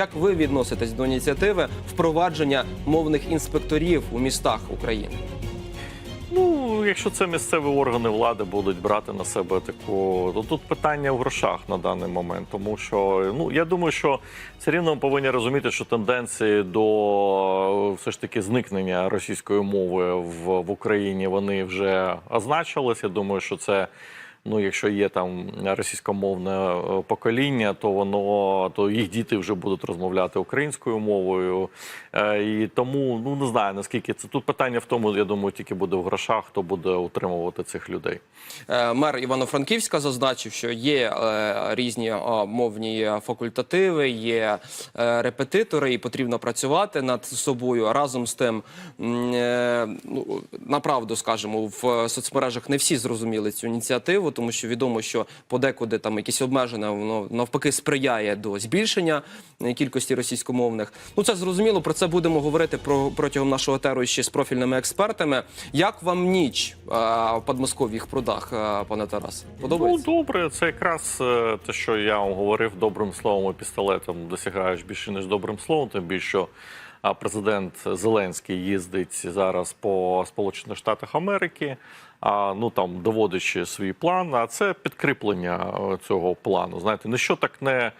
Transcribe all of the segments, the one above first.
Як ви відноситесь до ініціативи впровадження мовних інспекторів у містах України? Ну, якщо це місцеві органи влади будуть брати на себе таку, то тут питання в грошах на даний момент. Тому що ну я думаю, що все рівно повинні розуміти, що тенденції до все ж таки зникнення російської мови в, в Україні вони вже означились. Я думаю, що це. Ну, якщо є там російськомовне е, покоління, то воно то їх діти вже будуть розмовляти українською мовою. Е, І тому ну не знаю наскільки це тут питання в тому, я думаю, тільки буде в грошах, хто буде утримувати цих людей. Е, Мер Івано-Франківська зазначив, що є різні мовні факультативи, є репетитори, і потрібно працювати над собою. Разом з тим, ну, направду скажемо, в соцмережах не всі зрозуміли цю ініціативу, тому що відомо, що подекуди там якісь обмеження, воно навпаки сприяє до збільшення е, кількості російськомовних. Ну це зрозуміло. Про це будемо говорити про протягом нашого теру ще з профільними експертами. Як вам ніч е, в подмосков'їх прудах, е, пане Тарас? Подобається? Ну добре, це якраз те, що я вам говорив, добрим словом і пістолетом досягаєш більше ніж добрим словом. Тим більше а, президент Зеленський їздить зараз по Сполучених Штатах Америки. А ну там доводячи свій план, а це підкріплення е, цього плану. Знаєте, ніщо так не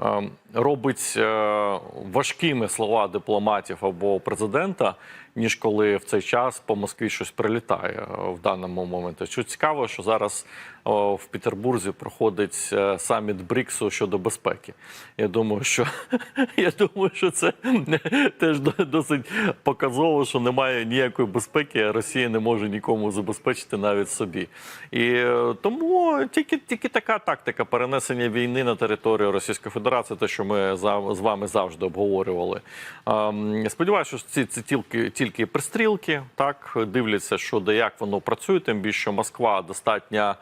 е, робить е, важкими слова дипломатів або президента, ніж коли в цей час по Москві щось прилітає е, в даному моменті. Що цікаво, що зараз в Петербурзі проходить е, саміт Бріксу щодо безпеки. Я думаю, що я думаю, що це теж досить показово, що немає ніякої безпеки, а Росія не може нікому забезпечити навіть собі. І е, тому тільки, тільки така тактика перенесення війни на територію Російської Федерації, те, що ми з вами завжди обговорювали. Ем, Сподіваюся, що ці, ці тільки, тільки пристрілки, так дивляться, що де як воно працює, тим більше Москва достатня.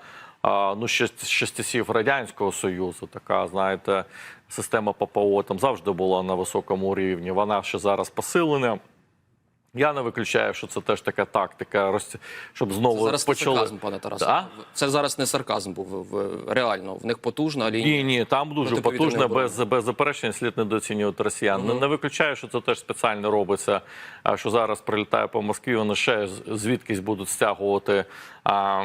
Ну, ще з часів радянського союзу, така знаєте, система ППО там завжди була на високому рівні. Вона ще зараз посилена. Я не виключаю, що це теж така тактика, щоб знову Це зараз не почали. сарказм, пане Тарасе. Да? Це зараз не сарказм був реально. В них потужна лінія. Ні, ні, там дуже оборони. без, без заперечень слід недооцінювати росіян. Не, не виключаю, що це теж спеціально робиться. А що зараз прилітає по Москві, вони ще звідкись будуть стягувати а,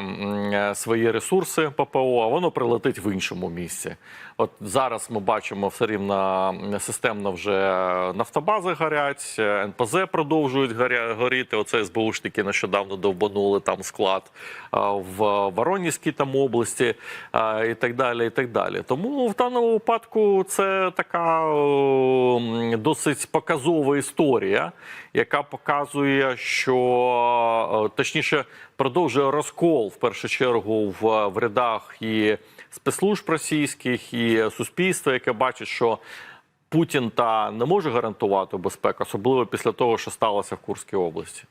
е, свої ресурси ППО, а воно прилетить в іншому місці. От зараз ми бачимо все рівно системно вже нафтобази горять, е, НПЗ продовжують горя, горіти. Оце СБУшники нещодавно довбанули там склад в Воронізькій там області і так далі. І так далі. Тому в даному випадку це така досить показова історія, яка показує, що точніше продовжує розкол в першу чергу в, в рядах і спецслужб російських, і суспільства, яке бачить, що Путін та не може гарантувати безпеку, особливо після того, що сталося в Курській області.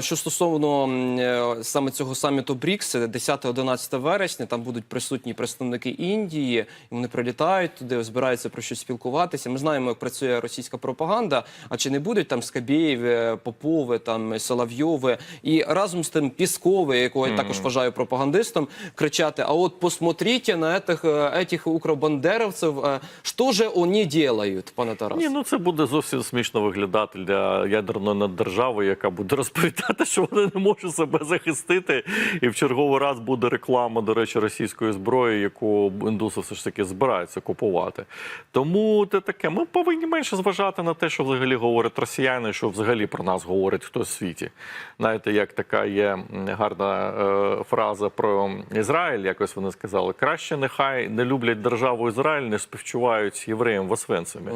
Що стосовно е, саме цього саміту БРІКС, 10-11 вересня, там будуть присутні представники Індії, вони прилітають туди, збираються про щось спілкуватися. Ми знаємо, як працює російська пропаганда. А чи не будуть там Скабєєві, Попови, там Соловйови і разом з тим Піскови, якого я також вважаю пропагандистом, кричати: А от посмотрите на е, этих укробандеровців, е, що же вони делають, пане Тарас? Ні, ну це буде зовсім смішно виглядати для ядерної наддержави, яка буде розповідати, що вона не може себе захистити. І в черговий раз буде реклама, до речі, російської зброї, яку індуси все ж таки збираються купувати. Тому це таке. Ми повинні менше зважати на те, що взагалі говорять росіяни, що взагалі про нас говорить хтось в світі. Знаєте, як така є гарна е, фраза про Ізраїль, якось вони сказали: краще нехай не люблять державу Ізраїль, не співчувають євреям в Освенцимі.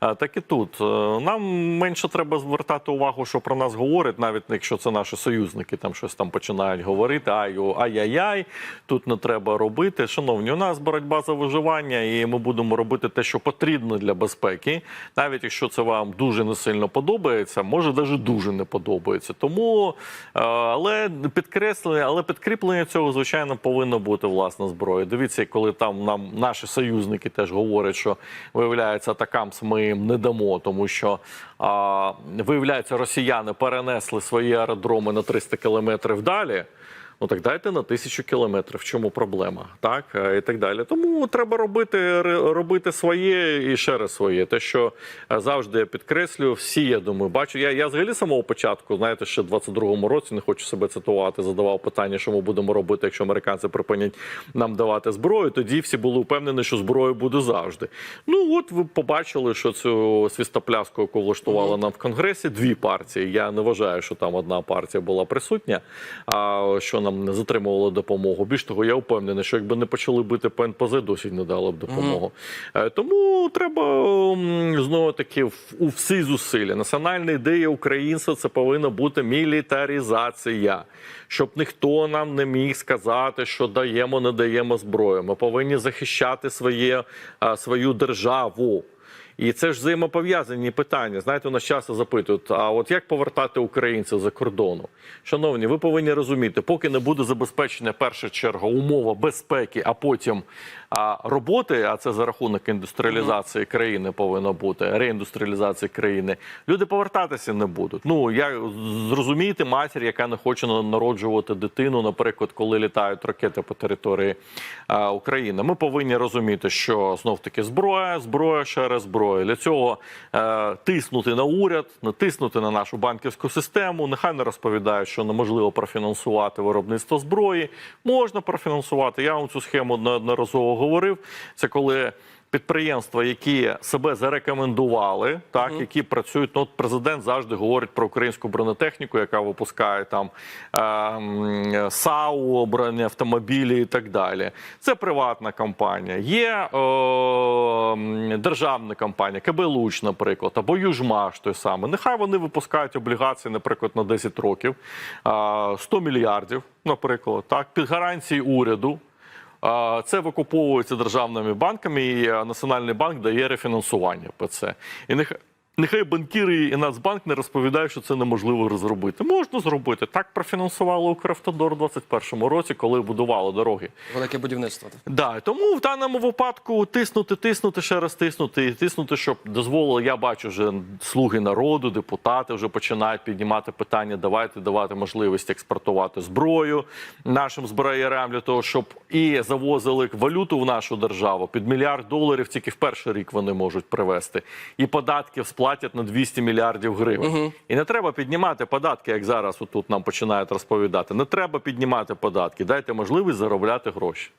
А, так і тут. Е, Нам менше треба звертати увагу, що про нас говорять, навіть якщо це наші союзники там щось там починають говорити. Ай, ай-яй-яй, тут не треба робити. Шановні, у нас боротьба за виживання, і ми будемо робити те, що потрібно для безпеки, навіть якщо це вам дуже не сильно подобається, може навіть дуже не подобається. Тому, е, але підкреслення, але підкріплення цього, звичайно, повинно бути власна зброя. Дивіться, коли там нам наші союзники теж говорять, що виявляється, атакамс ми їм не дамо, тому що а, виявляється, росіяни перенесли свої аеродроми на 300 кілометрів далі. Ну так дайте на тисячу кілометрів. В чому проблема? Так Е, і так далі. Тому треба робити робити своє і ще раз своє. Те, що е, завжди я підкреслюю, всі я думаю, бачу. Я, я взагалі з самого початку, знаєте, ще в 22-му році не хочу себе цитувати. Задавав питання, що ми будемо робити, якщо американці припинять нам давати зброю. Тоді всі були впевнені, що зброя буде завжди. Ну от ви побачили, що цю свістопляску, яку влаштували нам в конгресі, дві партії. Я не вважаю, що там одна партія була присутня, а що нам не затримувало допомогу. Більш того, я впевнений, що якби не почали бити по НПЗ, досі не дали б допомогу. Е, Тому треба знову таки у всі зусилля. Національна ідея українців це повинна бути мілітаризація, щоб ніхто нам не міг сказати, що даємо, не даємо зброю. Ми повинні захищати своє, свою державу. І це ж взаємопов'язані питання. Знаєте, у нас часто запитують: а от як повертати українців за кордону? Шановні, ви повинні розуміти, поки не буде забезпечена перша черга умова безпеки, а потім а, роботи, а це за рахунок індустріалізації країни повинно бути, реіндустріалізації країни. Люди повертатися не будуть. Ну я зрозумієте матір, яка не хоче народжувати дитину, наприклад, коли літають ракети по території а, України. Ми повинні розуміти, що знов таки зброя, зброя, ще раз зброя. Для цього е, тиснути на уряд, не тиснути на нашу банківську систему. Нехай не розповідають, що неможливо профінансувати виробництво зброї. Можна профінансувати. Я вам цю схему неодноразово говорив. Це коли. Підприємства, які себе зарекомендували, так які працюють. Ну, от президент завжди говорить про українську бронетехніку, яка випускає там е, САУ, бронеавтомобілі і так далі. Це приватна компанія. Є е, державна компанія, КБ Луч, наприклад, або Южмаш той самий. Нехай вони випускають облігації, наприклад, на 10 років, е, 100 мільярдів, наприклад, так, під гарантії уряду. Це викуповується державними банками, і Національний банк дає рефінансування по це. І нехай. Нехай банкіри і Нацбанк не розповідають, що це неможливо зробити. Можна зробити. Так профінансувало Укравтодор у 2021 році, коли будувало дороги. Велике будівництво. Да, тому в даному випадку тиснути, тиснути, ще раз тиснути і тиснути, щоб дозволили. Я бачу, вже слуги народу, депутати вже починають піднімати питання. Давайте давати можливість експортувати зброю нашим зброярам для того, щоб і завозили валюту в нашу державу під мільярд доларів. Тільки в перший рік вони можуть привезти, і податків сплатять на 200 мільярдів гривень. І не треба піднімати податки, як зараз отут нам починають розповідати. Не треба піднімати податки. Дайте можливість заробляти гроші.